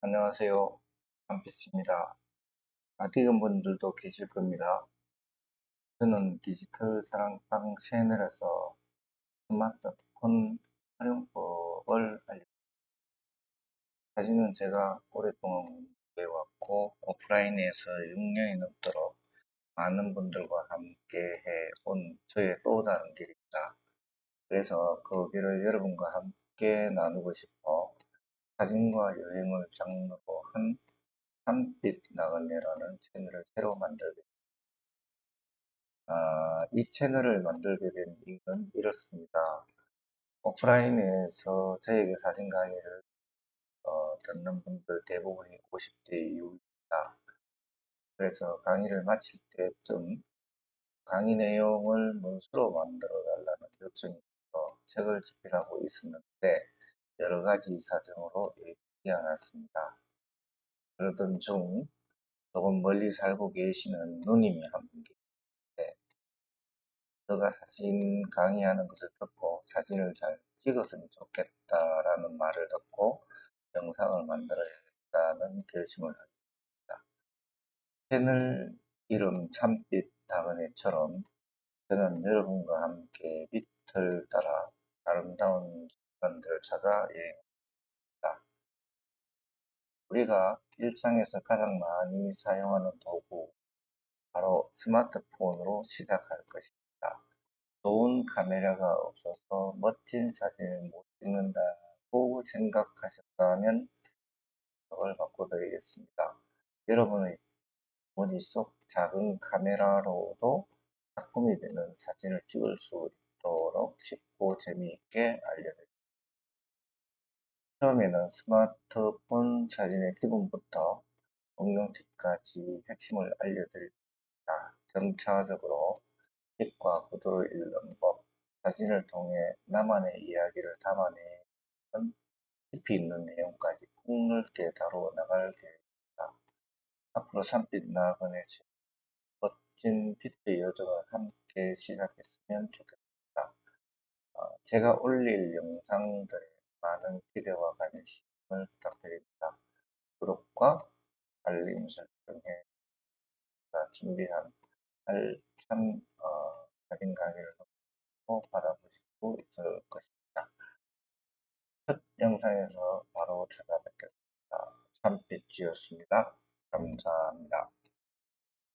안녕하세요. 한피스입니다. 아직은 분들도 계실 겁니다. 저는 디지털 사랑방 채널에서 스마트폰 활용법을 알려드립니다. 사진은 제가 오랫동안 배워왔고 오프라인에서 6년이 넘도록 많은 분들과 함께 해온 저의 또 다른 길입니다. 그래서 그 길을 여러분과 함께 나누고 싶어 사진과 여행을 장르로 한 산빛 나그네라는 채널을 새로 만들게 아, 이 채널을 만들게 된 이유는 이렇습니다. 오프라인에서 저에게 사진 강의를 어, 듣는 분들 대부분이 50대 이후입니다. 그래서 강의를 마칠 때쯤 강의 내용을 문서로 만들어 달라는 요청이 있어 책을 집필하고 있었는데 여러 가지 사정으로 않았습니다. 그러던 중 조금 멀리 살고 계시는 누님이 한 분 계신데 너가 사진 강의하는 것을 듣고 사진을 잘 찍었으면 좋겠다라는 말을 듣고 영상을 만들어야겠다는 결심을 합니다. 채널 이름 참빛 다은해처럼 저는 여러분과 함께 빛을 따라 아름다운 순간들을 찾아 여행합니다. 우리가 일상에서 가장 많이 사용하는 도구, 바로 스마트폰으로 시작할 것입니다. 좋은 카메라가 없어서 멋진 사진을 못 찍는다고 생각하셨다면 그걸 바꿔드리겠습니다. 여러분의 머릿속 작은 카메라로도 작품이 되는 사진을 찍을 수 있도록 쉽고 재미있게 알려드립니다. 처음에는 스마트폰 사진의 기본부터 응용 팁까지 핵심을 알려드립니다. 점차적으로 빛과 구도를 읽는 법, 사진을 통해 나만의 이야기를 담아내는 깊이 있는 내용까지 폭넓게 다루어 나갈 계획입니다. 앞으로 산빛 나그네 멋진 빛의 여정을 함께 시작했으면 좋겠습니다. 어, 제가 올릴 영상들에 많은 기대와 관심을 부탁드립니다. 구독과 알림 설정에 준비한 알찬 어, 자린 강의를 받아보시고 있을 것입니다. 첫 영상에서 바로 찾아뵙겠습니다. 산빛이었습니다. 감사합니다.